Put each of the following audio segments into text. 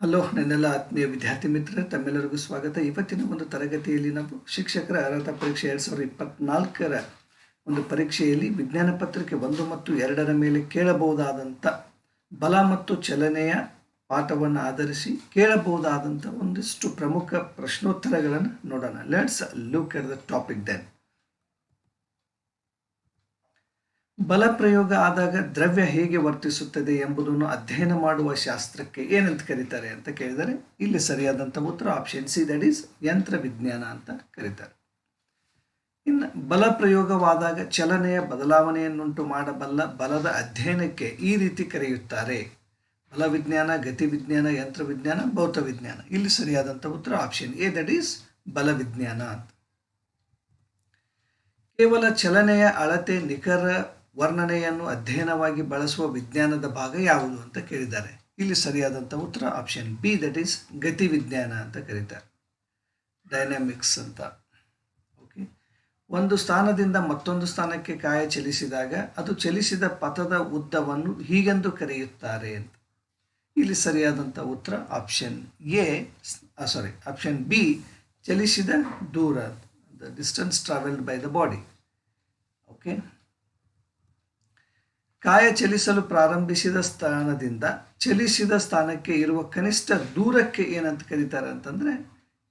Hello, ನನ್ನೆಲ್ಲ ಆತ್ಮೀಯ ವಿದ್ಯಾರ್ಥಿ ಮಿತ್ರ ತಮ್ಮೆಲ್ಲರಿಗೂ ಸ್ವಾಗತ. ಇವತ್ತಿನ ಒಂದು ತರಗತಿಯಲ್ಲಿ ನಾವು ಶಿಕ್ಷಕರ ಅರ್ಹತಾ ಪರೀಕ್ಷೆ ಎರಡು ಸಾವಿರದ ಇಪ್ಪತ್ನಾಲ್ಕರ ಒಂದು ಪರೀಕ್ಷೆಯಲ್ಲಿ ವಿಜ್ಞಾನ ಪತ್ರಿಕೆ ಒಂದು ಮತ್ತು ಎರಡರ ಮೇಲೆ ಕೇಳಬಹುದಾದಂಥ ಬಲ ಮತ್ತು ಚಲನೆಯ ಪಾಠವನ್ನು ಆಧರಿಸಿ ಕೇಳಬಹುದಾದಂಥ ಒಂದಿಷ್ಟು ಪ್ರಮುಖ ಪ್ರಶ್ನೋತ್ತರಗಳನ್ನು ನೋಡೋಣ. Let's look at the topic then ಬಲ ಪ್ರಯೋಗ ಆದಾಗ ದ್ರವ್ಯ ಹೇಗೆ ವರ್ತಿಸುತ್ತದೆ ಎಂಬುದನ್ನು ಅಧ್ಯಯನ ಮಾಡುವ ಶಾಸ್ತ್ರಕ್ಕೆ ಏನಂತ ಕರೀತಾರೆ ಅಂತ ಕೇಳಿದರೆ, ಇಲ್ಲಿ ಸರಿಯಾದಂಥ ಉತ್ತರ ಆಪ್ಷನ್ ಸಿ ದಟ್ ಈಸ್ ಯಂತ್ರ ವಿಜ್ಞಾನ ಅಂತ ಕರೀತಾರೆ. ಇನ್ನು ಬಲ ಪ್ರಯೋಗವಾದಾಗ ಚಲನೆಯ ಬದಲಾವಣೆಯನ್ನುಂಟು ಮಾಡಬಲ್ಲ ಬಲದ ಅಧ್ಯಯನಕ್ಕೆ ಈ ರೀತಿ ಕರೆಯುತ್ತಾರೆ. ಬಲ ವಿಜ್ಞಾನ, ಗತಿ ವಿಜ್ಞಾನ, ಯಂತ್ರ ವಿಜ್ಞಾನ, ಭೌತ ವಿಜ್ಞಾನ. ಇಲ್ಲಿ ಸರಿಯಾದಂಥ ಉತ್ತರ ಆಪ್ಷನ್ ಎ ದಟ್ ಈಸ್ ಬಲ ವಿಜ್ಞಾನ ಅಂತ. ಕೇವಲ ಚಲನೆಯ ಅಳತೆ, ನಿಖರ ವರ್ಣನೆಯನ್ನು ಅಧ್ಯಯನವಾಗಿ ಬಳಸುವ ವಿಜ್ಞಾನದ ಭಾಗ ಯಾವುದು ಅಂತ ಕೇಳಿದ್ದಾರೆ. ಇಲ್ಲಿ ಸರಿಯಾದಂಥ ಉತ್ತರ ಆಪ್ಷನ್ ಬಿ ದಟ್ ಈಸ್ ಗತಿ ವಿಜ್ಞಾನ ಅಂತ ಕರೀತಾರೆ. ಡೈನಾಮಿಕ್ಸ್ ಅಂತ. ಓಕೆ ಒಂದು ಸ್ಥಾನದಿಂದ ಮತ್ತೊಂದು ಸ್ಥಾನಕ್ಕೆ ಕಾಯ ಚಲಿಸಿದಾಗ ಅದು ಚಲಿಸಿದ ಪಥದ ಉದ್ದವನ್ನು ಹೀಗೆಂದು ಕರೆಯುತ್ತಾರೆ ಅಂತ. ಇಲ್ಲಿ ಸರಿಯಾದಂಥ ಉತ್ತರ option A sorry option B ಚಲಿಸಿದ ದೂರ the distance travelled by the body okay ಕಾಯ ಚಲಿಸಲು ಪ್ರಾರಂಭಿಸಿದ ಸ್ಥಾನದಿಂದ ಚಲಿಸಿದ ಸ್ಥಾನಕ್ಕೆ ಇರುವ ಕನಿಷ್ಠ ದೂರಕ್ಕೆ ಏನಂತ ಕರೀತಾರೆ ಅಂತಂದರೆ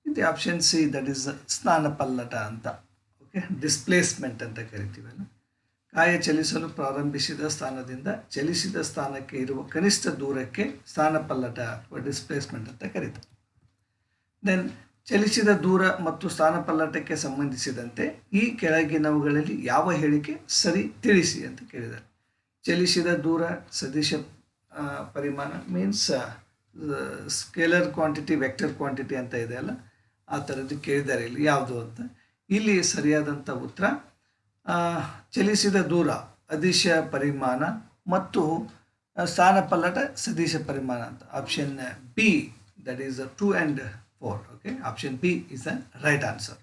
ಇದು ಆಪ್ಷನ್ ಸಿ ದಟ್ ಇಸ್ ಸ್ನಾನ ಪಲ್ಲಟ ಅಂತ. ಓಕೆ ಡಿಸ್ಪ್ಲೇಸ್ಮೆಂಟ್ ಅಂತ ಕರಿತೀವಲ್ಲ ಕಾಯ ಚಲಿಸಲು ಪ್ರಾರಂಭಿಸಿದ ಸ್ಥಾನದಿಂದ ಚಲಿಸಿದ ಸ್ಥಾನಕ್ಕೆ ಇರುವ ಕನಿಷ್ಠ ದೂರಕ್ಕೆ ಸ್ಥಾನ ಪಲ್ಲಟ ಅಥವಾ ಡಿಸ್ಪ್ಲೇಸ್ಮೆಂಟ್ ಅಂತ ಕರೀತಾರೆ. ದೆನ್ ಚಲಿಸಿದ ದೂರ ಮತ್ತು ಸ್ಥಾನ ಪಲ್ಲಟಕ್ಕೆ ಸಂಬಂಧಿಸಿದಂತೆ ಈ ಕೆಳಗಿನವುಗಳಲ್ಲಿ ಯಾವ ಹೇಳಿಕೆ ಸರಿ ತಿಳಿಸಿ ಅಂತ ಕೇಳಿದ್ದಾರೆ. ಚಲಿಸಿದ ದೂರ ಸದಿಶ ಪರಿಮಾಣ means scalar quantity vector quantity ಅಂತ ಇದೆ ಅಲ್ಲ? ಆ ಥರದ್ದು ಕೇಳಿದ್ದಾರೆ ಇಲ್ಲಿ. ಯಾವುದು ಅಂತ? ಇಲ್ಲಿ ಸರಿಯಾದಂಥ ಉತ್ತರ ಚಲಿಸಿದ ದೂರ ಅದಿಶ ಪರಿಮಾಣ ಮತ್ತು ಸ್ಥಾನ ಪಲ್ಲಟ ಸದಿಶ ಪರಿಮಾಣ ಅಂತ. Option B that is two and four okay option B is the right answer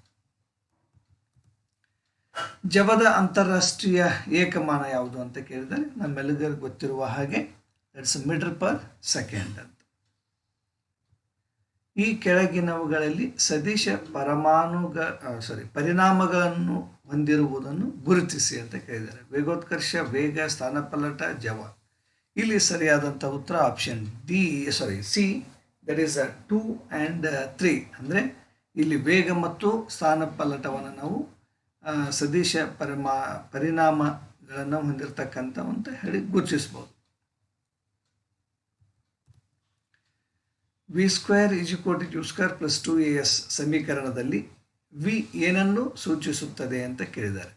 ಜವದ ಅಂತಾರಾಷ್ಟ್ರೀಯ ಏಕಮಾನ ಯಾವುದು ಅಂತ ಕೇಳಿದರೆ ನಮ್ಮೆಲ್ಲರಿಗೂ ಗೊತ್ತಿರುವ ಹಾಗೆ ಇಟ್ಸ್ ಮೀಟರ್ ಪರ್ ಸೆಕೆಂಡ್ ಅಂತ. ಈ ಕೆಳಗಿನವುಗಳಲ್ಲಿ ಸದಿಶ ಪರಮಾಣುಗ ಸಾರಿ ಪರಿಣಾಮಗಳನ್ನು ಹೊಂದಿರುವುದನ್ನು ಗುರುತಿಸಿ ಅಂತ ಕೇಳಿದ್ದಾರೆ. ವೇಗೋತ್ಕರ್ಷ, ವೇಗ, ಸ್ಥಾನಪಲ್ಲಟ, ಜವ. ಇಲ್ಲಿ ಸರಿಯಾದಂಥ ಉತ್ತರ option D sorry C that is a two and three ಅಂದರೆ ಇಲ್ಲಿ ವೇಗ ಮತ್ತು ಸ್ಥಾನಪಲ್ಲಟವನ್ನು ನಾವು ಸದಿಶ ಪರಮಾ, ಪರಿಣಾಮಗಳನ್ನು ಹೊಂದಿರತಕ್ಕಂಥ ಅಂತ ಹೇಳಿ ಗುರುತಿಸ್ಬೋದು. V square is U square plus two A S ಸಮೀಕರಣದಲ್ಲಿ ವಿ ಏನನ್ನು ಸೂಚಿಸುತ್ತದೆ ಅಂತ ಕೇಳಿದ್ದಾರೆ.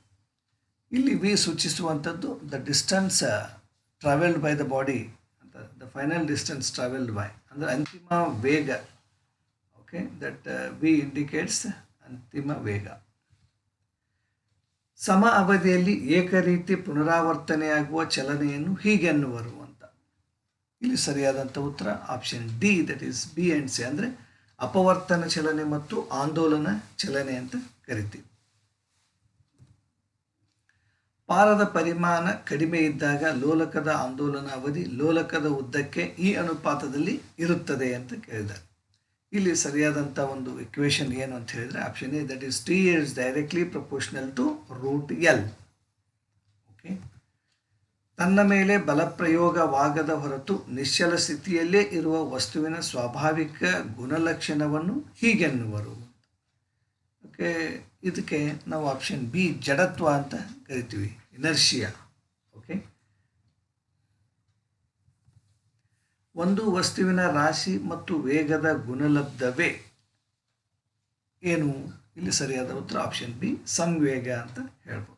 ಇಲ್ಲಿ V ಸೂಚಿಸುವಂಥದ್ದು the distance travelled by the body ಅಂತ the final distance travelled by ಅಂದರೆ ಅಂತಿಮ ವೇಗ. ಓಕೆ ದಟ್ ವಿ ಇಂಡಿಕೇಟ್ಸ್ ಅಂತಿಮ ವೇಗ. ಸಮ ಅವಧಿಯಲ್ಲಿ ಏಕರೀತಿ ಪುನರಾವರ್ತನೆಯಾಗುವ ಚಲನೆಯನ್ನು ಹೀಗೆ ಅನ್ನುವರು ಅಂತ. ಇಲ್ಲಿ ಸರಿಯಾದಂಥ ಉತ್ತರ option D that is B and C ಅಂದರೆ ಅಪವರ್ತನ ಚಲನೆ ಮತ್ತು ಆಂದೋಲನ ಚಲನೆ ಅಂತ ಕರಿತೀವಿ. ಪಾರದ ಪರಿಮಾಣ ಕಡಿಮೆ ಇದ್ದಾಗ ಲೋಲಕದ ಆಂದೋಲನ ಅವಧಿ ಲೋಲಕದ ಉದ್ದಕ್ಕೆ ಈ ಅನುಪಾತದಲ್ಲಿ ಇರುತ್ತದೆ ಅಂತ ಕೇಳಿದ್ದಾರೆ. ಇಲ್ಲಿ ಸರಿಯಾದಂಥ ಒಂದು ಇಕ್ವೇಷನ್ ಏನು ಅಂತ ಹೇಳಿದರೆ option A that is T is directly proportional to root L okay ತನ್ನ ಮೇಲೆ ಬಲಪ್ರಯೋಗವಾಗದ ಹೊರತು ನಿಶ್ಚಲ ಸ್ಥಿತಿಯಲ್ಲೇ ಇರುವ ವಸ್ತುವಿನ ಸ್ವಾಭಾವಿಕ ಗುಣಲಕ್ಷಣವನ್ನು ಹೀಗೆನ್ನುವರು. ಓಕೆ ಇದಕ್ಕೆ ನಾವು ಆಪ್ಷನ್ ಬಿ ಜಡತ್ವ ಅಂತ ಕರಿತೀವಿ ಇನರ್ಷಿಯಾ ಓಕೆ ಒಂದು ವಸ್ತುವಿನ ರಾಶಿ ಮತ್ತು ವೇಗದ ಗುಣಲಬ್ಧವೇ? ಏನು? ಇಲ್ಲಿ ಸರಿಯಾದ ಉತ್ತರ ಆಪ್ಷನ್ ಬಿ ಸಂವೇಗ ಅಂತ ಹೇಳ್ಬೋದು.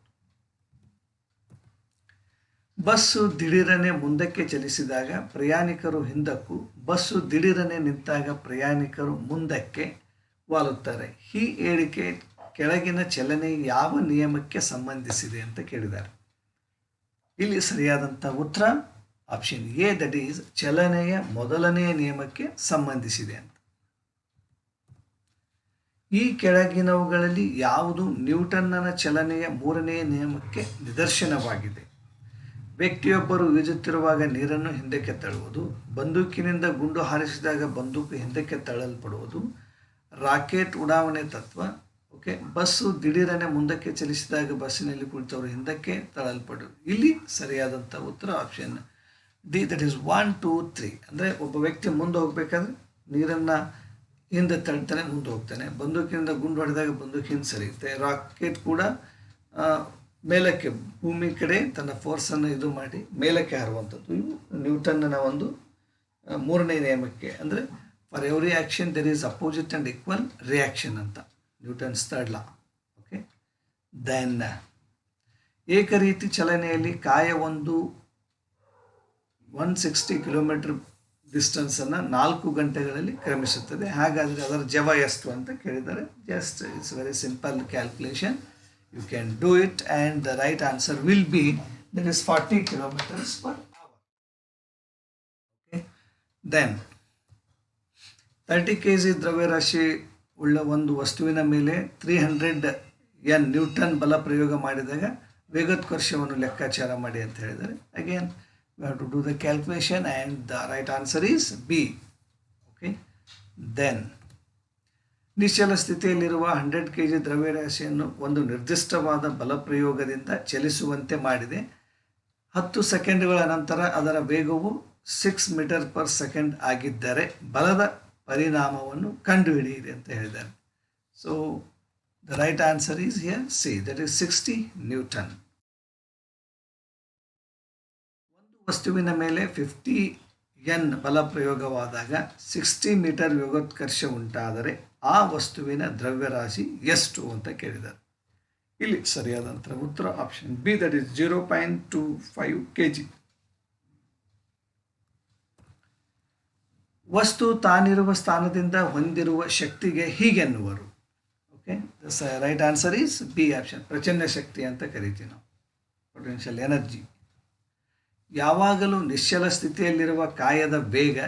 ಬಸ್ಸು ದಿಢೀರನೆ ಮುಂದಕ್ಕೆ ಚಲಿಸಿದಾಗ ಪ್ರಯಾಣಿಕರು ಹಿಂದಕ್ಕೂ, ಬಸ್ಸು ದಿಢೀರನೆ ನಿಂತಾಗ ಪ್ರಯಾಣಿಕರು ಮುಂದಕ್ಕೆ ವಾಲುತ್ತಾರೆ. ಈ ಹೇಳಿಕೆ ಕೆಳಗಿನ ಚಲನೆ ಯಾವ ನಿಯಮಕ್ಕೆ ಸಂಬಂಧಿಸಿದೆ ಅಂತ ಕೇಳಿದ್ದಾರೆ. ಇಲ್ಲಿ ಸರಿಯಾದಂಥ ಉತ್ತರ ಆಪ್ಷನ್ ಎ ದಟ್ ಈಸ್ ಚಲನೆಯ ಮೊದಲನೆಯ ನಿಯಮಕ್ಕೆ ಸಂಬಂಧಿಸಿದೆ ಅಂತ. ಈ ಕೆಳಗಿನವುಗಳಲ್ಲಿ ಯಾವುದು ನ್ಯೂಟನ್ನನ ಚಲನೆಯ ಮೂರನೆಯ ನಿಯಮಕ್ಕೆ ನಿದರ್ಶನವಾಗಿದೆ. ವ್ಯಕ್ತಿಯೊಬ್ಬರು ಈಜುತ್ತಿರುವಾಗ ನೀರನ್ನು ಹಿಂದಕ್ಕೆ ತಳ್ಳುವುದು, ಬಂದೂಕಿನಿಂದ ಗುಂಡು ಹಾರಿಸಿದಾಗ ಬಂದೂಕು ಹಿಂದಕ್ಕೆ ತಳ್ಳಲ್ಪಡುವುದು, ರಾಕೆಟ್ ಉಡಾವಣೆ ತತ್ವ ಓಕೆ ಬಸ್ಸು ದಿಢೀರನೆ ಮುಂದಕ್ಕೆ ಚಲಿಸಿದಾಗ ಬಸ್ಸಿನಲ್ಲಿ ಕುಳಿತವರು ಹಿಂದಕ್ಕೆ ತಳ್ಳಲ್ಪಡುವುದು ಇಲ್ಲಿ ಸರಿಯಾದಂಥ ಉತ್ತರ option D that is one two three ಅಂದರೆ ಒಬ್ಬ ವ್ಯಕ್ತಿ ಮುಂದೆ ಹೋಗಬೇಕಾದ್ರೆ ನೀರನ್ನು ಹಿಂದೆ ತಳ್ತಾನೆ, ಮುಂದೆ ಹೋಗ್ತಾನೆ. ಬಂದೂಕಿನಿಂದ ಗುಂಡು ಹೊಡೆದಾಗ ಬಂದೂಕಿಂದ ಸರಿಯುತ್ತೆ ರಾಕೆಟ್ ಕೂಡ ಮೇಲಕ್ಕೆ, ಭೂಮಿ ಕಡೆ ತನ್ನ ಫೋರ್ಸನ್ನು ಇದು ಮಾಡಿ ಮೇಲಕ್ಕೆ ಹಾರುವಂಥದ್ದು. ಇವು ನ್ಯೂಟನ್ನ ಒಂದು ಮೂರನೇ ನಿಯಮಕ್ಕೆ. ಅಂದರೆ for every action there is opposite and equal reaction ಅಂತ. Newton's third law okay then ಏಕರೀತಿ ಚಲನೆಯಲ್ಲಿ ಕಾಯ ಒಂದು ಒನ್ ಸಿಕ್ಸ್ಟಿ ಕಿಲೋಮೀಟರ್ ಡಿಸ್ಟೆನ್ಸನ್ನು ನಾಲ್ಕು ಗಂಟೆಗಳಲ್ಲಿ ಕ್ರಮಿಸುತ್ತದೆ. ಹಾಗಾದರೆ ಅದರ ಜವ ಎಷ್ಟು ಅಂತ ಕೇಳಿದ್ದಾರೆ. Just it's very simple calculation you can do it and the right answer will be that is forty kilometres per hour okay then thirty K G ದ್ರವ್ಯರಾಶಿ ಉಳ್ಳ ಒಂದು ವಸ್ತುವಿನ ಮೇಲೆ ತ್ರೀ ಹಂಡ್ರೆಡ್ ಎನ್ ನ್ಯೂಟನ್ ಬಲ ಪ್ರಯೋಗ ಮಾಡಿದಾಗ ವೇಗೋತ್ಕರ್ಷವನ್ನು ಲೆಕ್ಕಾಚಾರ ಮಾಡಿ ಅಂತ ಹೇಳಿದರೆ again we have to do the calculation and the right answer is B. Okay. Then, ನಿಶ್ಚಲ ಸ್ಥಿತಿಯಲ್ಲಿರುವ ಹಂಡ್ರೆಡ್ ಕೆ ಜಿ ದ್ರವ್ಯರಾಶಿಯನ್ನು ಒಂದು ನಿರ್ದಿಷ್ಟವಾದ ಬಲಪ್ರಯೋಗದಿಂದ ಚಲಿಸುವಂತೆ ಮಾಡಿದೆ ಹತ್ತು ಸೆಕೆಂಡ್ಗಳ ನಂತರ ಅದರ ವೇಗವು ಸಿಕ್ಸ್ ಮೀಟರ್ ಪರ್ ಸೆಕೆಂಡ್ ಆಗಿದ್ದರೆ ಬಲದ ಪರಿಣಾಮವನ್ನು ಕಂಡುಹಿಡಿಯಿರಿ ಅಂತ ಹೇಳಿದ್ದಾರೆ so the right answer is here C that is sixty newton ವಸ್ತುವಿನ ಮೇಲೆ ಫಿಫ್ಟಿ ಎನ್ ಬಲ ಪ್ರಯೋಗವಾದಾಗ ಸಿಕ್ಸ್ಟಿ ಮೀಟರ್ ಯೋಗೋತ್ಕರ್ಷ ಉಂಟಾದರೆ ಆ ವಸ್ತುವಿನ ದ್ರವ್ಯರಾಶಿ ಎಷ್ಟು ಅಂತ ಕೇಳಿದರು. ಇಲ್ಲಿ ಸರಿಯಾದಂಥ ಉತ್ತರ option B that is zero point two five K G ವಸ್ತು ತಾನಿರುವ ಸ್ಥಾನದಿಂದ ಹೊಂದಿರುವ ಶಕ್ತಿಗೆ ಹೀಗೆನ್ನುವರು. Okay right answer is B option ಪ್ರಚಂಡ ಶಕ್ತಿ ಅಂತ ಕರಿತೀವಿ ನಾವು. ಪೊಟೆನ್ಷಿಯಲ್ ಎನರ್ಜಿ ಯಾವಾಗಲೂ ನಿಶ್ಚಲ ಸ್ಥಿತಿಯಲ್ಲಿರುವ ಕಾಯದ ವೇಗ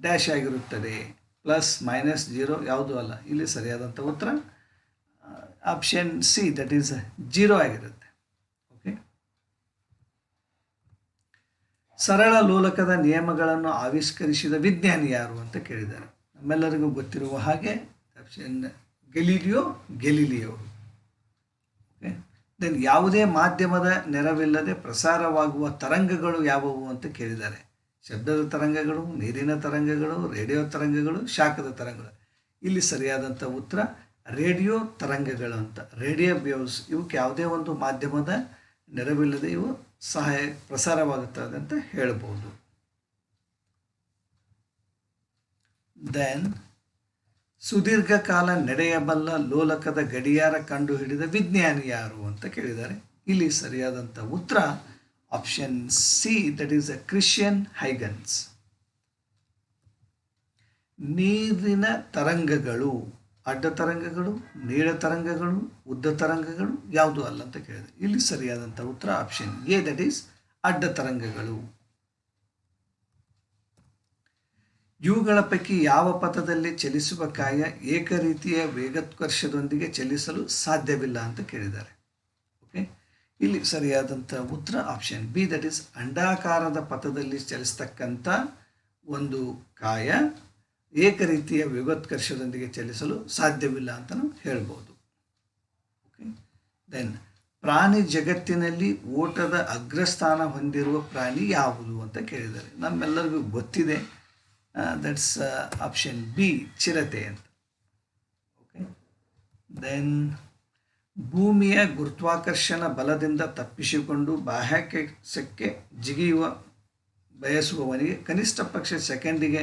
ಡ್ಯಾಶ್ ಆಗಿರುತ್ತದೆ. ಪ್ಲಸ್, ಮೈನಸ್, ಜೀರೋ ಯಾವುದೂ ಅಲ್ಲ. ಇಲ್ಲಿ ಸರಿಯಾದಂಥ ಉತ್ತರ option C, that is zero ಆಗಿರುತ್ತೆ. ಓಕೆ? ಸರಳ ಲೋಲಕದ ನಿಯಮಗಳನ್ನು ಆವಿಷ್ಕರಿಸಿದ ವಿಜ್ಞಾನಿ ಯಾರು ಅಂತ ಕೇಳಿದ್ದಾರೆ. ನಮ್ಮೆಲ್ಲರಿಗೂ ಗೊತ್ತಿರುವ ಹಾಗೆ ಆಪ್ಷನ್ ಗೆಲಿಲಿಯೋ ಗೆಲಿಲಿಯೋ. ದೆನ್ ಯಾವುದೇ ಮಾಧ್ಯಮದ ನೆರವಿಲ್ಲದೆ ಪ್ರಸಾರವಾಗುವ ತರಂಗಗಳು ಯಾವುವು ಅಂತ ಕೇಳಿದ್ದಾರೆ. ಶಬ್ದದ ತರಂಗಗಳು, ನೀರಿನ ತರಂಗಗಳು, ರೇಡಿಯೋ ತರಂಗಗಳು, ಶಾಖದ ತರಂಗಗಳು. ಇಲ್ಲಿ ಸರಿಯಾದಂಥ ಉತ್ತರ ರೇಡಿಯೋ ತರಂಗಗಳು ಅಂತ. ರೇಡಿಯೋ ವೇವ್ಸ್ ಇವಕ್ಕೆ ಯಾವುದೇ ಒಂದು ಮಾಧ್ಯಮದ ನೆರವಿಲ್ಲದೆ ಇವು ಸಹಾಯ ಪ್ರಸಾರವಾಗುತ್ತದೆ ಅಂತ ಹೇಳ್ಬೋದು. ದೆನ್ ಸುದೀರ್ಘ ಕಾಲ ನಡೆಯಬಲ್ಲ ಲೋಲಕದ ಗಡಿಯಾರ ಕಂಡುಹಿಡಿದ ವಿಜ್ಞಾನಿ ಯಾರು ಅಂತ ಕೇಳಿದ್ದಾರೆ. ಇಲ್ಲಿ ಸರಿಯಾದಂಥ ಉತ್ತರ option C that is a Christian Huygens ನೀರಿನ ತರಂಗಗಳು, ಅಡ್ಡ ತರಂಗಗಳು, ನೀಳ ತರಂಗಗಳು, ಉದ್ದ ತರಂಗಗಳು ಯಾವುದು ಅಲ್ಲ ಅಂತ ಕೇಳಿದೆ. ಇಲ್ಲಿ ಸರಿಯಾದಂಥ ಉತ್ತರ ಆಪ್ಷನ್ ಎ ದಟ್ ಈಸ್ ಅಡ್ಡ ತರಂಗಗಳು. ಇವುಗಳ ಪೈಕಿ ಯಾವ ಪಥದಲ್ಲಿ ಚಲಿಸುವ ಕಾಯ ಏಕರೀತಿಯ ವೇಗತ್ಕರ್ಷದೊಂದಿಗೆ ಚಲಿಸಲು ಸಾಧ್ಯವಿಲ್ಲ ಅಂತ ಕೇಳಿದ್ದಾರೆ. ಓಕೆ ಇಲ್ಲಿ ಸರಿಯಾದಂಥ ಉತ್ತರ ಆಪ್ಷನ್ ಬಿ ದಟ್ ಈಸ್ ಅಂಡಾಕಾರದ ಪಥದಲ್ಲಿ ಚಲಿಸ್ತಕ್ಕಂಥ ಒಂದು ಕಾಯ ಏಕರೀತಿಯ ವೇಗೋತ್ಕರ್ಷದೊಂದಿಗೆ ಚಲಿಸಲು ಸಾಧ್ಯವಿಲ್ಲ ಅಂತ ಹೇಳ್ಬೋದು. ಓಕೆ ದೆನ್ ಪ್ರಾಣಿ ಜಗತ್ತಿನಲ್ಲಿ ಓಟದ ಅಗ್ರಸ್ಥಾನ ಹೊಂದಿರುವ ಪ್ರಾಣಿ ಯಾವುದು ಅಂತ ಕೇಳಿದ್ದಾರೆ. ನಮ್ಮೆಲ್ಲರಿಗೂ ಗೊತ್ತಿದೆ. ದಟ್ಸ್ ಆಪ್ಷನ್ ಬಿ ಚಿರತೆ ಅಂತ. ಓಕೆ ದೆನ್ ಭೂಮಿಯ ಗುರುತ್ವಾಕರ್ಷಣ ಬಲದಿಂದ ತಪ್ಪಿಸಿಕೊಂಡು ಬಾಹ್ಯಾಕಾಶಕ್ಕೆ ಜಿಗಿಯುವ, ಬಯಸುವವನಿಗೆ ಕನಿಷ್ಠ ಪಕ್ಷ ಸೆಕೆಂಡಿಗೆ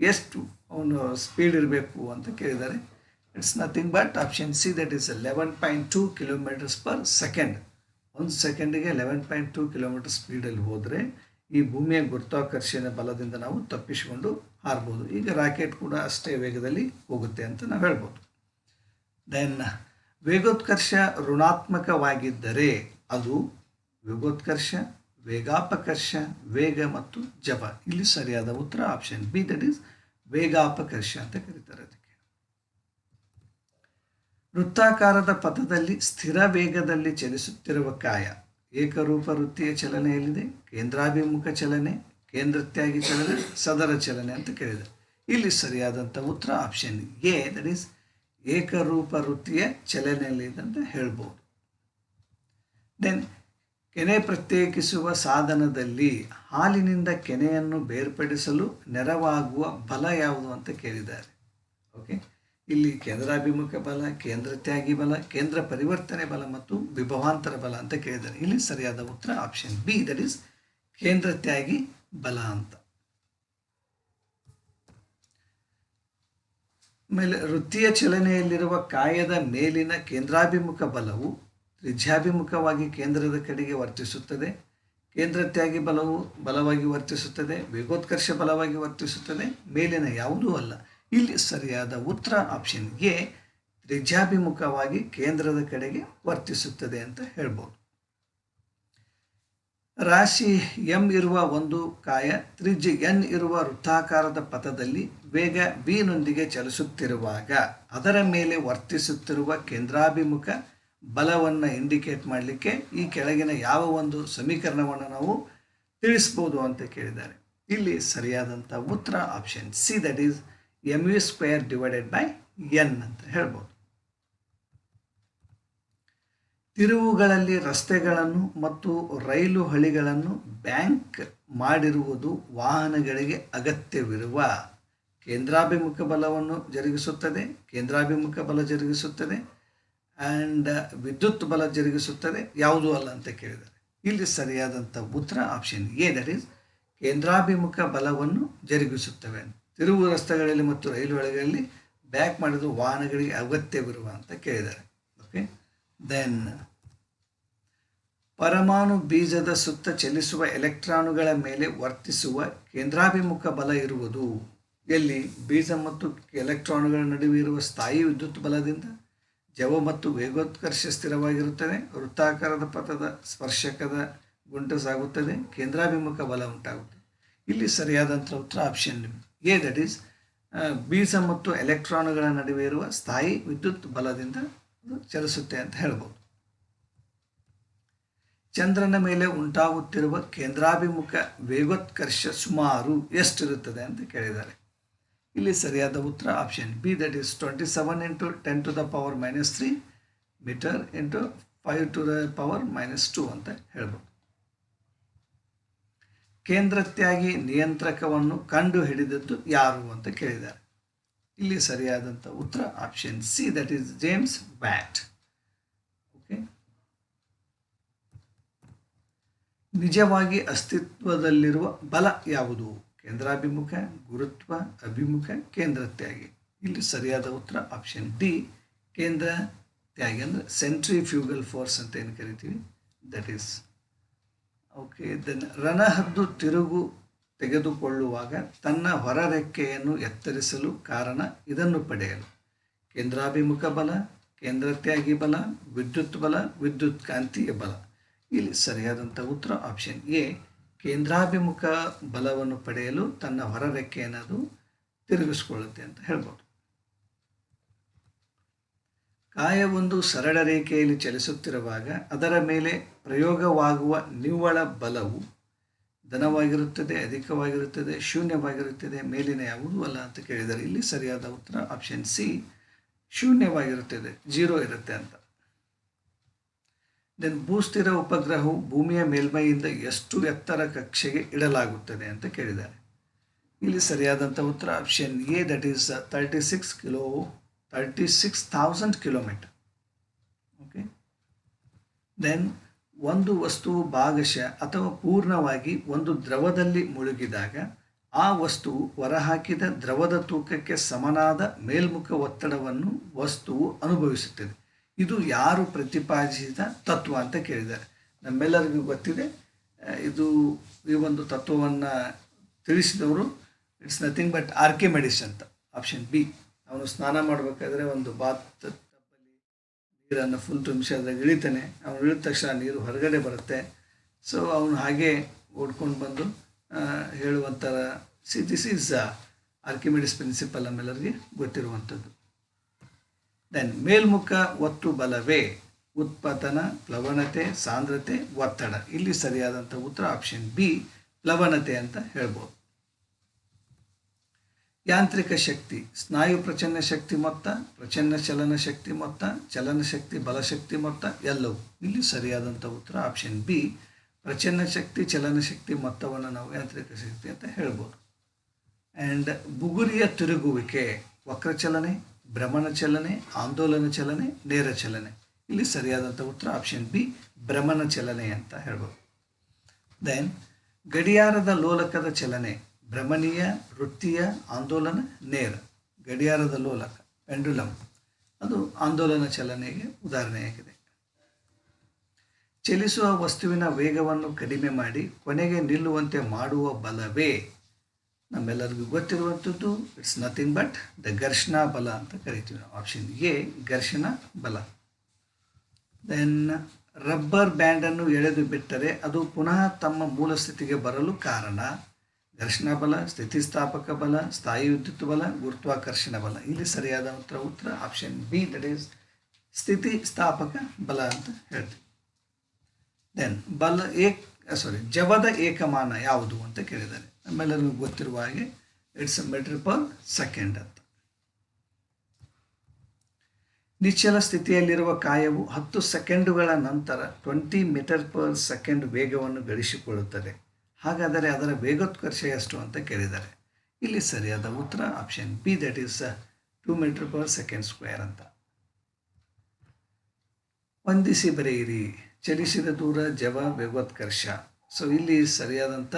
ಎಷ್ಟು ಅವನು ಸ್ಪೀಡ್ ಇರಬೇಕು ಅಂತ ಕೇಳಿದ್ದಾರೆ. It's nothing but option C that is eleven point two kilometres per second ಒಂದು ಸೆಕೆಂಡಿಗೆ ಲೆವೆನ್ ಪಾಯಿಂಟ್ ಟೂ ಕಿಲೋಮೀಟರ್ ಸ್ಪೀಡಲ್ಲಿ ಹೋದರೆ ಈ ಭೂಮಿಯ ಗುರುತ್ವಾಕರ್ಷಣೆ ಬಲದಿಂದ ನಾವು ತಪ್ಪಿಸಿಕೊಂಡು ಹಾರ್ಬೋದು. ಈಗ ರಾಕೆಟ್ ಕೂಡ ಅಷ್ಟೇ ವೇಗದಲ್ಲಿ ಹೋಗುತ್ತೆ ಅಂತ ನಾವು ಹೇಳ್ಬೋದು. ದೆನ್ ವೇಗೋತ್ಕರ್ಷ ಋಣಾತ್ಮಕವಾಗಿದ್ದರೆ ಅದು ವೇಗೋತ್ಕರ್ಷ, ವೇಗಾಪಕರ್ಷ, ವೇಗ ಮತ್ತು ಜಪ. ಇಲ್ಲಿ ಸರಿಯಾದ ಉತ್ತರ ಆಪ್ಷನ್ ಬಿ ದಟ್ ಈಸ್ ವೇಗಾಪಕರ್ಷ ಅಂತ ಕರೀತಾರೆ ಅದಕ್ಕೆ. ವೃತ್ತಾಕಾರದ ಪಥದಲ್ಲಿ ಸ್ಥಿರ ವೇಗದಲ್ಲಿ ಚಲಿಸುತ್ತಿರುವ ಕಾಯ. ಏಕರೂಪ ವೃತ್ತಿಯ ಚಲನೆಯಲ್ಲಿದೆ, ಕೇಂದ್ರಾಭಿಮುಖ ಚಲನೆ ಕೇಂದ್ರತ್ಯಾಗಿ ಚಲನೆ ಸದರ ಚಲನೆ ಅಂತ ಕೇಳಿದೆ. ಇಲ್ಲಿ ಸರಿಯಾದಂಥ ಉತ್ತರ ಆಪ್ಷನ್ ಎ ದಟ್ ಈಸ್ ಏಕರೂಪ ವೃತ್ತಿಯ ಚಲನೆಯಲ್ಲಿದೆ ಅಂತ ಹೇಳ್ಬೋದು. ದೆನ್ ಕೆನೆ ಪ್ರತ್ಯೇಕಿಸುವ ಸಾಧನದಲ್ಲಿ ಹಾಲಿನಿಂದ ಕೆನೆಯನ್ನು ಬೇರ್ಪಡಿಸಲು ನೆರವಾಗುವ ಬಲ ಯಾವುದು ಅಂತ ಕೇಳಿದ್ದಾರೆ. ಓಕೆ ಇಲ್ಲಿ ಕೇಂದ್ರಾಭಿಮುಖ ಬಲ, ಕೇಂದ್ರ ತ್ಯಾಗಿ ಬಲ, ಕೇಂದ್ರ ಪರಿವರ್ತನೆ ಬಲ ಮತ್ತು ವಿಭವಾಂತರ ಬಲ ಅಂತ ಕೇಳಿದ್ದಾರೆ. ಇಲ್ಲಿ ಸರಿಯಾದ ಉತ್ತರ ಆಪ್ಷನ್ ಬಿ ದಟ್ ಈಸ್ ಕೇಂದ್ರ ತ್ಯಾಗಿ ಬಲ ಅಂತ. ಆಮೇಲೆ ವೃತ್ತಿಯ ಚಲನೆಯಲ್ಲಿರುವ ಕಾಯದ ಮೇಲಿನ ಕೇಂದ್ರಾಭಿಮುಖ ಬಲವು ತ್ರಿಜ್ಯಾಭಿಮುಖವಾಗಿ ಕೇಂದ್ರದ ಕಡೆಗೆ ವರ್ತಿಸುತ್ತದೆ. ಕೇಂದ್ರ ತ್ಯಾಗಿ ಬಲವು ಬಲವಾಗಿ ವರ್ತಿಸುತ್ತದೆ. ವೇಗೋತ್ಕರ್ಷ ಬಲವಾಗಿ ವರ್ತಿಸುತ್ತದೆ. ಮೇಲಿನ ಯಾವುದೂ ಅಲ್ಲ. ಇಲ್ಲಿ ಸರಿಯಾದ ಉತ್ತರ ಆಪ್ಷನ್ಗೆ ತ್ರಿಜ್ಯಾಭಿಮುಖವಾಗಿ ಕೇಂದ್ರದ ಕಡೆಗೆ ವರ್ತಿಸುತ್ತದೆ ಅಂತ ಹೇಳ್ಬೋದು. ರಾಶಿ ಎಂ ಇರುವ ಒಂದು ಕಾಯ ತ್ರಿಜ್ಯ ಎನ್ ಇರುವ ವೃತ್ತಾಕಾರದ ಪಥದಲ್ಲಿ ವೇಗ ಬಿನೊಂದಿಗೆ ಚಲಿಸುತ್ತಿರುವಾಗ ಅದರ ಮೇಲೆ ವರ್ತಿಸುತ್ತಿರುವ ಕೇಂದ್ರಾಭಿಮುಖ ಬಲವನ್ನು ಇಂಡಿಕೇಟ್ ಮಾಡಲಿಕ್ಕೆ ಈ ಕೆಳಗಿನ ಯಾವ ಒಂದು ಸಮೀಕರಣವನ್ನು ನಾವು ತಿಳಿಸ್ಬೋದು ಅಂತ ಕೇಳಿದ್ದಾರೆ. ಇಲ್ಲಿ ಸರಿಯಾದಂಥ ಉತ್ತರ option C that is M U square divided by N ಅಂತ ಹೇಳ್ಬೋದು. ತಿರುವುಗಳಲ್ಲಿ ರಸ್ತೆಗಳನ್ನು ಮತ್ತು ರೈಲು ಹಳಿಗಳನ್ನು ಬ್ಯಾಂಕ್ ಮಾಡಿರುವುದು ವಾಹನಗಳಿಗೆ ಅಗತ್ಯವಿರುವ ಕೇಂದ್ರಾಭಿಮುಖ ಬಲವನ್ನು ಜರುಗಿಸುತ್ತದೆ, ಕೇಂದ್ರಾಭಿಮುಖ ಬಲ ಜರುಗಿಸುತ್ತದೆ ಆ್ಯಂಡ್ ವಿದ್ಯುತ್ ಬಲ ಜರುಗಿಸುತ್ತದೆ. ಯಾವುದೂ ಅಲ್ಲ ಅಂತ ಕೇಳಿದ್ದಾರೆ. ಇಲ್ಲಿ ಸರಿಯಾದಂಥ ಉತ್ತರ ಆಪ್ಷನ್ ಎ ದಟ್ ಈಸ್ ಕೇಂದ್ರಾಭಿಮುಖ ಬಲವನ್ನು ಜರುಗಿಸುತ್ತವೆ. ತಿರುವು ರಸ್ತೆಗಳಲ್ಲಿ ಮತ್ತು ರೈಲು ಹಳಿಗಳಲ್ಲಿ ಬ್ಯಾಕ್ ಮಾಡಿದ ವಾಹನಗಳಿಗೆ ಅಗತ್ಯವಿರುವ ಅಂತ ಕೇಳಿದ್ದಾರೆ. ಓಕೆ ದೆನ್ ಪರಮಾಣು ಬೀಜದ ಸುತ್ತ ಚಲಿಸುವ ಎಲೆಕ್ಟ್ರಾನುಗಳ ಮೇಲೆ ವರ್ತಿಸುವ ಕೇಂದ್ರಾಭಿಮುಖ ಬಲ ಇರುವುದು. ಎಲ್ಲಿ? ಬೀಜ ಮತ್ತು ಎಲೆಕ್ಟ್ರಾನುಗಳ ನಡುವೆ ಇರುವ ಸ್ಥಾಯಿ ವಿದ್ಯುತ್ ಬಲದಿಂದ ಜವ ಮತ್ತು ವೇಗೋತ್ಕರ್ಷ ಸ್ಥಿರವಾಗಿರುತ್ತದೆ. ವೃತ್ತಾಕಾರದ ಪಥದ ಸ್ಪರ್ಶಕದ ಗುಂಟು ಸಾಗುತ್ತದೆ. ಕೇಂದ್ರಾಭಿಮುಖ ಬಲ ಉಂಟಾಗುತ್ತದೆ. ಇಲ್ಲಿ ಸರಿಯಾದಂಥ ಉತ್ತರ ಆಪ್ಷನ್ ಎ ದಟ್ ಈಸ್ ಬೀಜ ಮತ್ತು ಎಲೆಕ್ಟ್ರಾನುಗಳ ನಡುವೆ ಇರುವ ಸ್ಥಾಯಿ ವಿದ್ಯುತ್ ಬಲದಿಂದ ಚಲಿಸುತ್ತೆ ಅಂತ ಹೇಳ್ಬೋದು. ಚಂದ್ರನ ಮೇಲೆ ಉಂಟಾಗುತ್ತಿರುವ ಕೇಂದ್ರಾಭಿಮುಖ ವೇಗೋತ್ಕರ್ಷ ಸುಮಾರು ಎಷ್ಟಿರುತ್ತದೆ ಅಂತ ಕೇಳಿದ್ದಾರೆ. ಇಲ್ಲಿ ಸರಿಯಾದ ಉತ್ತರ option B that is twenty seven into ten to the power minus three metre into five to the power minus two ಅಂತ ಹೇಳ್ಬೋದು. ಕೇಂದ್ರತ್ಯಾಗಿ ನಿಯಂತ್ರಕವನ್ನು ಕಂಡು ಹಿಡಿದದ್ದು ಯಾರು ಅಂತ ಕೇಳಿದ್ದಾರೆ. ಇಲ್ಲಿ ಸರಿಯಾದಂಥ ಉತ್ತರ option C that is James Watt okay ನಿಜವಾಗಿ ಅಸ್ತಿತ್ವದಲ್ಲಿರುವ ಬಲ ಯಾವುದು? ಕೇಂದ್ರಾಭಿಮುಖ, ಗುರುತ್ವ, ಅಭಿಮುಖ, ಕೇಂದ್ರ ತ್ಯಾಗಿ. ಇಲ್ಲಿ ಸರಿಯಾದ ಉತ್ತರ ಆಪ್ಷನ್ ಡಿ ಕೇಂದ್ರ ತ್ಯಾಗಿ ಅಂದರೆ ಸೆಂಟ್ರಿ ಫ್ಯೂಗಲ್ ಫೋರ್ಸ್ ಅಂತ ಏನು ಕರಿತೀವಿ? ದಟ್ ಈಸ್ ಓಕೆ ದೆನ್ ರಣಹದ್ದು ತಿರುಗು ತೆಗೆದುಕೊಳ್ಳುವಾಗ ತನ್ನ ಹೊರರೆಕ್ಕೆಯನ್ನು ಎತ್ತರಿಸಲು ಕಾರಣ ಇದನ್ನು ಪಡೆಯಲು. ಕೇಂದ್ರಾಭಿಮುಖ ಬಲ ಕೇಂದ್ರ ತ್ಯಾಗಿ ಬಲ, ವಿದ್ಯುತ್ ಬಲ, ವಿದ್ಯುತ್ ಕಾಂತೀಯ ಬಲ. ಇಲ್ಲಿ ಸರಿಯಾದಂಥ ಉತ್ತರ ಆಪ್ಷನ್ ಎ ಕೇಂದ್ರಾಭಿಮುಖ ಬಲವನ್ನು ಪಡೆಯಲು ತನ್ನ ಹೊರರೆಕ್ಕೆಯನ್ನು ಅದು ತಿರುಗಿಸ್ಕೊಳ್ಳುತ್ತೆ ಅಂತ ಹೇಳ್ಬೋದು. ಒಂದು ಸರಳ ರೇಖೆಯಲ್ಲಿ ಚಲಿಸುತ್ತಿರುವಾಗ ಅದರ ಮೇಲೆ ಪ್ರಯೋಗವಾಗುವ ನಿವ್ವಳ ಬಲವು ಧನವಾಗಿರುತ್ತದೆ, ಅಧಿಕವಾಗಿರುತ್ತದೆ, ಶೂನ್ಯವಾಗಿರುತ್ತದೆ, ಮೇಲಿನ ಯಾವುದೂ ಅಲ್ಲ ಅಂತ ಕೇಳಿದರೆ ಇಲ್ಲಿ ಸರಿಯಾದ ಉತ್ತರ ಆಪ್ಷನ್ ಸಿ ಶೂನ್ಯವಾಗಿರುತ್ತದೆ ಜೀರೋ ಇರುತ್ತೆ ಅಂತ. ದೆನ್ ಭೂಸ್ಥಿರ ಉಪಗ್ರಹವು ಭೂಮಿಯ ಮೇಲ್ಮೈಯಿಂದ ಎಷ್ಟು ಎತ್ತರ ಕಕ್ಷೆಗೆ ಇಡಲಾಗುತ್ತದೆ ಅಂತ ಕೇಳಿದ್ದಾರೆ. ಇಲ್ಲಿ ಸರಿಯಾದಂಥ ಉತ್ತರ option A that is thirty six kilo thirty six thousand kilometre okay then ಒಂದು ವಸ್ತುವು ಭಾಗಶಃ ಅಥವಾ ಪೂರ್ಣವಾಗಿ ಒಂದು ದ್ರವದಲ್ಲಿ ಮುಳುಗಿದಾಗ, ಆ ವಸ್ತುವು ಹೊರಹಾಕಿದ ದ್ರವದ ತೂಕಕ್ಕೆ ಸಮನಾದ ಮೇಲ್ಮುಖ ಒತ್ತಡವನ್ನು ವಸ್ತುವು ಅನುಭವಿಸುತ್ತದೆ. ಇದು ಯಾರು ಪ್ರತಿಪಾದಿಸಿದ ತತ್ವ ಅಂತ ಕೇಳಿದ್ದಾರೆ. ನಮ್ಮೆಲ್ಲರಿಗೂ ಗೊತ್ತಿದೆ. ಇದು ಈ ಒಂದು ತತ್ವವನ್ನು ತಿಳಿಸಿದವರು, ಇಟ್ಸ್ ನಥಿಂಗ್ ಬಟ್ ಆರ್ಕಿಮೆಡಿಸ್ ಅಂತ. Option B. ಅವನು ಸ್ನಾನ ಮಾಡಬೇಕಾದ್ರೆ ಒಂದು ಬಾತ್ ನೀರನ್ನು ಫುಲ್ ತುಂಬಿಸಿದಾಗ ಇಳಿತಾನೆ. ಅವನು ಇಳಿದ ತಕ್ಷಣ ನೀರು ಹೊರಗಡೆ ಬರುತ್ತೆ. ಸೊ ಅವನು ಹಾಗೆ ಓಡ್ಕೊಂಡು ಬಂದು ಹೇಳುವಂಥರ see this is Archimedes principle ನಮ್ಮೆಲ್ಲರಿಗೆ ಗೊತ್ತಿರುವಂಥದ್ದು. ದೆನ್ ಮೇಲ್ಮುಖ ಒತ್ತು ಬಲವೇ, ಉತ್ಪತನ ಪ್ಲವಣತೆ ಸಾಂದ್ರತೆ, ಒತ್ತಡ. ಇಲ್ಲಿ ಸರಿಯಾದಂಥ ಉತ್ತರ ಆಪ್ಷನ್ ಬಿ ಪ್ಲವಣತೆ ಅಂತ ಹೇಳ್ಬೋದು. ಯಾಂತ್ರಿಕ ಶಕ್ತಿ, ಸ್ನಾಯು ಪ್ರಚನ್ನ ಶಕ್ತಿ ಮೊತ್ತ ಪ್ರಚನ್ನ ಚಲನ ಶಕ್ತಿ ಮೊತ್ತ, ಚಲನ ಶಕ್ತಿ ಬಲಶಕ್ತಿ ಮೊತ್ತ ಎಲ್ಲವೂ. ಇಲ್ಲಿ ಸರಿಯಾದಂಥ ಉತ್ತರ ಆಪ್ಷನ್ ಬಿ ಪ್ರಚನ್ನ ಶಕ್ತಿ, ಚಲನ ಶಕ್ತಿ ಮೊತ್ತವನ್ನು ನಾವು ಯಾಂತ್ರಿಕ ಶಕ್ತಿ ಅಂತ ಹೇಳ್ಬೋದು. ಆ್ಯಂಡ್ ಬುಗುರಿಯ ತಿರುಗುವಿಕೆ ವಕ್ರ ಚಲನೆ ಭ್ರಮಣ ಚಲನೆ, ಆಂದೋಲನ ಚಲನೆ, ನೇರ ಚಲನೆ. ಇಲ್ಲಿ ಸರಿಯಾದಂಥ ಉತ್ತರ ಆಪ್ಷನ್ ಬಿ ಭ್ರಮಣ ಚಲನೆ ಅಂತ ಹೇಳ್ಬೋದು. ದೆನ್ ಗಡಿಯಾರದ ಲೋಲಕದ ಚಲನೆ ಭ್ರಮಣೀಯ, ವೃತ್ತಿಯ ಆಂದೋಲನ ನೇರ, ಗಡಿಯಾರದ ಲೋಲಕ ಪೆಂಡುಲಮ್ ಅದು ಆಂದೋಲನ ಚಲನೆಗೆ ಉದಾಹರಣೆಯಾಗಿದೆ. ಚಲಿಸುವ ವಸ್ತುವಿನ ವೇಗವನ್ನು ಕಡಿಮೆ ಮಾಡಿ ಕೊನೆಗೆ ನಿಲ್ಲುವಂತೆ ಮಾಡುವ ಬಲವೇ? ನಮ್ಮೆಲ್ಲರಿಗೂ ಗೊತ್ತಿರುವಂಥದ್ದು ಇಟ್ಸ್ ನಥಿಂಗ್ ಬಟ್ ದ ಘರ್ಷಣಾ ಬಲ ಅಂತ ಕರಿತೀವಿ ನಾವು. ಆಪ್ಷನ್ ಎ ಘರ್ಷಣ ಬಲ. ದೆನ್ ರಬ್ಬರ್ ಬ್ಯಾಂಡನ್ನು ಎಳೆದು ಬಿಟ್ಟರೆ ಅದು ಪುನಃ ತಮ್ಮ ಮೂಲ ಸ್ಥಿತಿಗೆ ಬರಲು ಕಾರಣ. ಘರ್ಷಣಾ ಬಲ, ಸ್ಥಿತಿಸ್ಥಾಪಕ ಬಲ, ಸ್ಥಾಯಿ ವಿದ್ಯುತ್ ಬಲ, ಗುರುತ್ವಾಕರ್ಷಣ ಬಲ. ಇಲ್ಲಿ ಸರಿಯಾದ ಉತ್ತರ ಉತ್ತರ ಆಪ್ಷನ್ ಬಿ ದಟ್ ಈಸ್ ಸ್ಥಿತಿಸ್ಥಾಪಕ ಬಲ ಅಂತ ಹೇಳ್ತೀವಿ. ದೆನ್ ಬಲ ಏಕ್ ಸಾರಿ ಜವದ ಏಕಮಾನ ಯಾವುದು ಅಂತ ಕೇಳಿದ್ದಾರೆ. ನಮ್ಮೆಲ್ಲರಿಗೂ ಗೊತ್ತಿರುವ ಹಾಗೆ ಇಟ್ಸ್ ಮೀಟರ್ ಪರ್ ಸೆಕೆಂಡ್ ಅಂತ. ನಿಶ್ಚಲ ಸ್ಥಿತಿಯಲ್ಲಿರುವ ಕಾಯವು ಹತ್ತು ಸೆಕೆಂಡುಗಳ ನಂತರ ಟ್ವೆಂಟಿ ಮೀಟರ್ ಪರ್ ಸೆಕೆಂಡ್ ವೇಗವನ್ನು ಗಳಿಸಿಕೊಳ್ಳುತ್ತದೆ. ಹಾಗಾದರೆ ಅದರ ವೇಗೋತ್ಕರ್ಷ ಎಷ್ಟು ಅಂತ ಕೇಳಿದ್ದಾರೆ. ಇಲ್ಲಿ ಸರಿಯಾದ ಉತ್ತರ option B that is two metre per second square ಅಂತ. ಹೊಂದಿಸಿ ಬರೆಯಿರಿ, ಚಲಿಸಿದ ದೂರ ಜವ ವೇಗೋತ್ಕರ್ಷ. ಸೊ ಇಲ್ಲಿ ಸರಿಯಾದಂಥ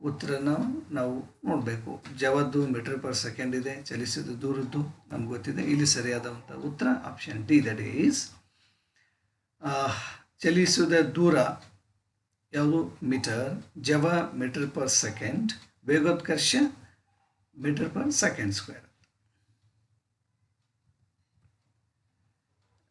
ಉತ್ತರನ ನಾವು ನೋಡಬೇಕು. ಜವದ್ದು ಮೀಟರ್ ಪರ್ ಸೆಕೆಂಡ್ ಇದೆ, ಚಲಿಸಿದ ದೂರದ್ದು ನಮ್ಗೆ ಗೊತ್ತಿದೆ. ಇಲ್ಲಿ ಸರಿಯಾದಂಥ ಉತ್ತರ ಆಪ್ಷನ್ ಡಿ ದಟ್ ಈಸ್ ಚಲಿಸಿದ ದೂರ ಯಾವುದು ಮೀಟರ್ ಜವ ಮೀಟರ್ ಪರ್ ಸೆಕೆಂಡ್ ವೇಗೋತ್ಕರ್ಷ ಮೀಟರ್ ಪರ್ ಸೆಕೆಂಡ್ ಸ್ಕ್ವೇರ್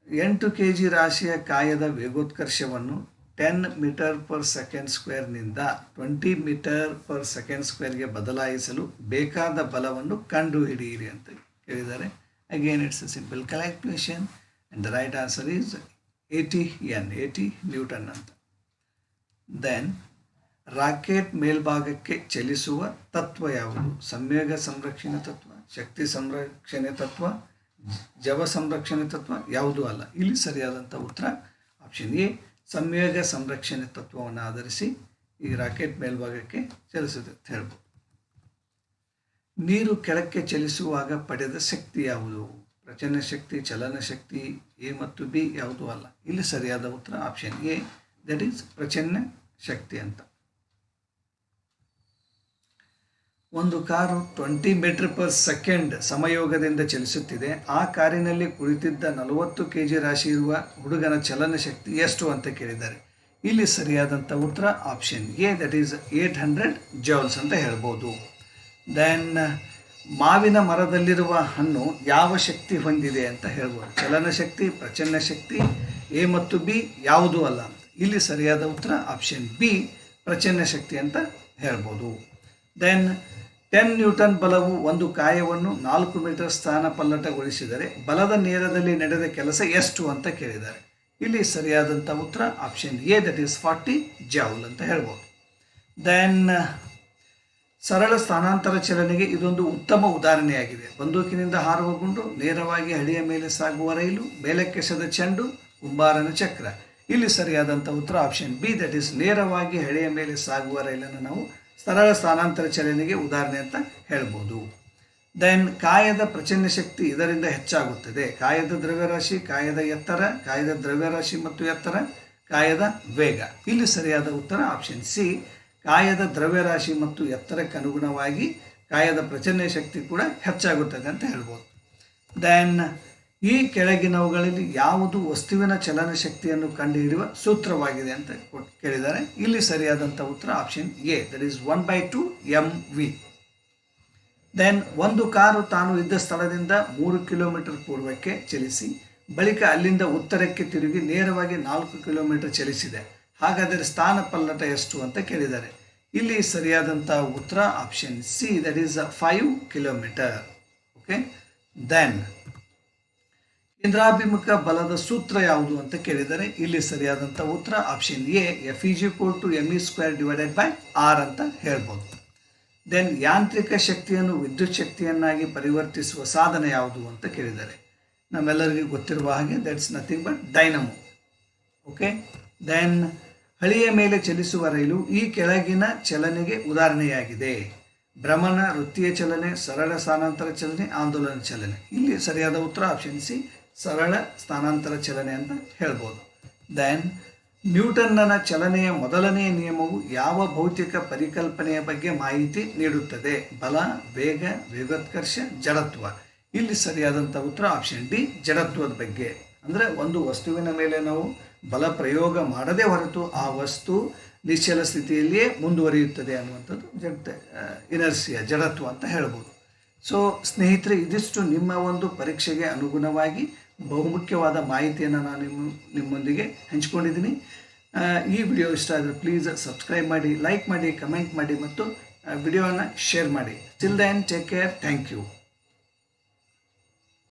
ಎಂಟು ಕೆ ಜಿ ರಾಶಿಯ ಕಾಯದ ವೇಗೋತ್ಕರ್ಷವನ್ನು ಟೆನ್ ಮೀಟರ್ ಪರ್ ಸೆಕೆಂಡ್ ಸ್ಕ್ವೇರ್ನಿಂದ ಟ್ವೆಂಟಿ ಮೀಟರ್ ಪರ್ ಸೆಕೆಂಡ್ ಸ್ಕ್ವೇರ್ಗೆ ಬದಲಾಯಿಸಲು ಬೇಕಾದ ಬಲವನ್ನು ಕಂಡುಹಿಡಿಯಿರಿ ಅಂತ ಕೇಳಿದ್ದಾರೆ again it's a simple calculation and the right answer is eighty N eighty newton ಅಂತ ದೆನ್ ರಾಕೆಟ್ ಮೇಲ್ಭಾಗಕ್ಕೆ ಚಲಿಸುವ ತತ್ವ ಯಾವುದು? ಸಂವೇಗ ಸಂರಕ್ಷಣೆ ತತ್ವ, ಶಕ್ತಿ ಸಂರಕ್ಷಣೆ ತತ್ವ, ಜವ ಸಂರಕ್ಷಣೆ ತತ್ವ ಯಾವುದೂ ಅಲ್ಲ. ಇಲ್ಲಿ ಸರಿಯಾದಂಥ ಉತ್ತರ ಆಪ್ಷನ್ ಎ ಸಂವೇಗ ಸಂರಕ್ಷಣೆ ತತ್ವವನ್ನು ಆಧರಿಸಿ ಈ ರಾಕೆಟ್ ಮೇಲ್ಭಾಗಕ್ಕೆ ಚಲಿಸುತ್ತೆ ಅಂತ ಹೇಳ್ಬೋದು. ನೀರು ಕೆಳಕ್ಕೆ ಚಲಿಸುವಾಗ ಪಡೆದ ಶಕ್ತಿ ಯಾವುದು? ರಚನೆ ಶಕ್ತಿ, ಚಲನ ಶಕ್ತಿ ಎ ಮತ್ತು ಬಿ ಯಾವುದೂ ಅಲ್ಲ. ಇಲ್ಲಿ ಸರಿಯಾದ ಉತ್ತರ ಆಪ್ಷನ್ ಎ ದಟ್ ಈಸ್ ಪ್ರಚನ್ನ ಶಕ್ತಿ ಅಂತ. ಒಂದು car twenty metre per second ಸಮಯೋಗದಿಂದ ಚಲಿಸುತ್ತಿದೆ. ಆ ಕಾರಿನಲ್ಲಿ ಕುಳಿತಿದ್ದ ನಲವತ್ತು ಕೆ ಜಿ ರಾಶಿ ಇರುವ ಹುಡುಗನ ಚಲನ ಶಕ್ತಿ ಎಷ್ಟು ಅಂತ ಕೇಳಿದ್ದಾರೆ. ಇಲ್ಲಿ ಸರಿಯಾದಂಥ ಉತ್ತರ option A that is eight hundred joules ಅಂತ ಹೇಳ್ಬೋದು. ದೆನ್ ಮಾವಿನ ಮರದಲ್ಲಿರುವ ಹಣ್ಣು ಯಾವ ಶಕ್ತಿ ಹೊಂದಿದೆ ಅಂತ ಹೇಳ್ಬೋದು. ಚಲನ ಶಕ್ತಿ ಪ್ರಚನ್ನ ಶಕ್ತಿ ಎ ಮತ್ತು ಬಿ ಯಾವುದೂ ಅಲ್ಲ. ಇಲ್ಲಿ ಸರಿಯಾದ ಉತ್ತರ ಆಪ್ಷನ್ ಬಿ ಪ್ರಚನ್ನ ಶಕ್ತಿ ಅಂತ ಹೇಳ್ಬೋದು. ದೆನ್ ಟೆನ್ ನ್ಯೂಟನ್ ಬಲವು ಒಂದು ಕಾಯವನ್ನು ನಾಲ್ಕು ಮೀಟರ್ ಸ್ಥಾನ ಪಲ್ಲಟಗೊಳಿಸಿದರೆ ಬಲದ ನೇರದಲ್ಲಿ ನಡೆದ ಕೆಲಸ ಎಷ್ಟು ಅಂತ ಕೇಳಿದ್ದಾರೆ. ಇಲ್ಲಿ ಸರಿಯಾದಂಥ ಉತ್ತರ option A that is forty joule ಅಂತ ಹೇಳ್ಬೋದು. ದೆನ್ ಸರಳ ಸ್ಥಾನಾಂತರ ಚಲನೆಗೆ ಇದೊಂದು ಉತ್ತಮ ಉದಾಹರಣೆಯಾಗಿದೆ. ಬಂದೂಕಿನಿಂದ ಹಾರುವ ಗುಂಡು ನೇರವಾಗಿ ಹಳಿಯ ಮೇಲೆ ಸಾಗುವ ರೈಲು, ಮೇಲಕ್ಕೆಸೆದ ಚೆಂಡು ಕುಂಬಾರನ ಚಕ್ರ. ಇಲ್ಲಿ ಸರಿಯಾದಂಥ ಉತ್ತರ ಆಪ್ಷನ್ ಬಿ ದಟ್ ಇಸ್ ನೇರವಾಗಿ ಹಳೆಯ ಮೇಲೆ ಸಾಗುವ ರೈಲನ್ನು ನಾವು ಸರಳ ಸ್ಥಾನಾಂತರ ಚಲನೆಗೆ ಉದಾಹರಣೆ ಅಂತ ಹೇಳ್ಬೋದು. ದೆನ್ ಕಾಯದ ಪ್ರಚನ್ನ ಶಕ್ತಿ ಇದರಿಂದ ಹೆಚ್ಚಾಗುತ್ತದೆ. ಕಾಯದ ದ್ರವ್ಯರಾಶಿ, ಕಾಯದ ಎತ್ತರ, ಕಾಯದ ದ್ರವ್ಯರಾಶಿ ಮತ್ತು ಎತ್ತರ, ಕಾಯದ ವೇಗ. ಇಲ್ಲಿ ಸರಿಯಾದ ಉತ್ತರ ಆಪ್ಷನ್ ಸಿ ಕಾಯದ ದ್ರವ್ಯರಾಶಿ ಮತ್ತು ಎತ್ತರಕ್ಕೆ ಅನುಗುಣವಾಗಿ ಕಾಯದ ಪ್ರಚನ್ನ ಶಕ್ತಿ ಕೂಡ ಹೆಚ್ಚಾಗುತ್ತದೆ ಅಂತ ಹೇಳ್ಬೋದು. ದೆನ್ ಈ ಕೆಳಗಿನವುಗಳಲ್ಲಿ ಯಾವುದು ವಸ್ತುವಿನ ಚಲನ ಶಕ್ತಿಯನ್ನು ಕಂಡುಹಿಡಿಯುವ ಸೂತ್ರವಾಗಿದೆ ಅಂತ ಕೇಳಿದ್ದಾರೆ. ಇಲ್ಲಿ ಸರಿಯಾದಂಥ ಉತ್ತರ option A that is one by two M V then ಒಂದು ಕಾರು ತಾನು ಇದ್ದ ಸ್ಥಳದಿಂದ ಮೂರು ಕಿಲೋಮೀಟರ್ ಪೂರ್ವಕ್ಕೆ ಚಲಿಸಿ, ಬಳಿಕ ಅಲ್ಲಿಂದ ಉತ್ತರಕ್ಕೆ ತಿರುಗಿ ನೇರವಾಗಿ ನಾಲ್ಕು ಕಿಲೋಮೀಟರ್ ಚಲಿಸಿದೆ. ಹಾಗಾದರೆ ಸ್ಥಾನ ಪಲ್ಲಟ ಎಷ್ಟು ಅಂತ ಕೇಳಿದ್ದಾರೆ. ಇಲ್ಲಿ ಸರಿಯಾದಂಥ ಉತ್ತರ option C that is five kilometre okay then ಕೇಂದ್ರಾಭಿಮುಖ ಬಲದ ಸೂತ್ರ ಯಾವುದು ಅಂತ ಕೇಳಿದರೆ ಇಲ್ಲಿ ಸರಿಯಾದಂಥ ಉತ್ತರ option A F equal to M square divided by R ಅಂತ ಹೇಳ್ಬೋದು. ದೆನ್ ಯಾಂತ್ರಿಕ ಶಕ್ತಿಯನ್ನು ವಿದ್ಯುತ್ ಶಕ್ತಿಯನ್ನಾಗಿ ಪರಿವರ್ತಿಸುವ ಸಾಧನ ಯಾವುದು ಅಂತ ಕೇಳಿದ್ದಾರೆ ನಮ್ಮೆಲ್ಲರಿಗೂ ಗೊತ್ತಿರುವ ಹಾಗೆ that's nothing but dynamo okay then ಹಳಿಯ ಮೇಲೆ ಚಲಿಸುವ ರೈಲು ಈ ಕೆಳಗಿನ ಚಲನೆಗೆ ಉದಾಹರಣೆಯಾಗಿದೆ. ಭ್ರಮಣ, ವೃತ್ತಿಯ ಚಲನೆ, ಸರಳ, ಸ್ಥಾನಾಂತರ ಚಲನೆ, ಆಂದೋಲನ ಚಲನೆ. ಇಲ್ಲಿ ಸರಿಯಾದ ಉತ್ತರ ಆಪ್ಷನ್ ಸಿ ಸರಳ ಸ್ಥಾನಾಂತರ ಚಲನೆ ಅಂತ ಹೇಳ್ಬೋದು. ದೆನ್ ನ್ಯೂಟನ್ನನ ಚಲನೆಯ ಮೊದಲನೆಯ ನಿಯಮವು ಯಾವ ಭೌತಿಕ ಪರಿಕಲ್ಪನೆಯ ಬಗ್ಗೆ ಮಾಹಿತಿ ನೀಡುತ್ತದೆ? ಬಲ, ವೇಗ, ವೇಗೋತ್ಕರ್ಷ, ಜಡತ್ವ. ಇಲ್ಲಿ ಸರಿಯಾದಂಥ ಉತ್ತರ ಆಪ್ಷನ್ ಡಿ ಜಡತ್ವದ ಬಗ್ಗೆ. ಅಂದರೆ ಒಂದು ವಸ್ತುವಿನ ಮೇಲೆ ನಾವು ಬಲ ಪ್ರಯೋಗ ಮಾಡದೇ ಹೊರತು ಆ ವಸ್ತು ನಿಶ್ಚಲ ಸ್ಥಿತಿಯಲ್ಲಿಯೇ ಮುಂದುವರಿಯುತ್ತದೆ ಅನ್ನುವಂಥದ್ದು ಜಡ್ ಇನರ್ಸಿಯ ಜಡತ್ವ ಅಂತ ಹೇಳ್ಬೋದು. ಸೊ ಸ್ನೇಹಿತರೆ, ಇದಿಷ್ಟು ನಿಮ್ಮ ಒಂದು ಪರೀಕ್ಷೆಗೆ ಅನುಗುಣವಾಗಿ ಬಹುಮುಖ್ಯವಾದ ಮಾಹಿತಿಯನ್ನು ನಾನು ನಿಮ್ಮ ನಿಮ್ಮೊಂದಿಗೆ ಹಂಚ್ಕೊಂಡಿದ್ದೀನಿ. ಈ ವಿಡಿಯೋ ಇಷ್ಟ ಆದರೆ ಪ್ಲೀಸ್ ಸಬ್ಸ್ಕ್ರೈಬ್ ಮಾಡಿ ಲೈಕ್ ಮಾಡಿ ಕಮೆಂಟ್ ಮಾಡಿ ಮತ್ತು ವಿಡಿಯೋನ ಶೇರ್ ಮಾಡಿ. Till then take care thank you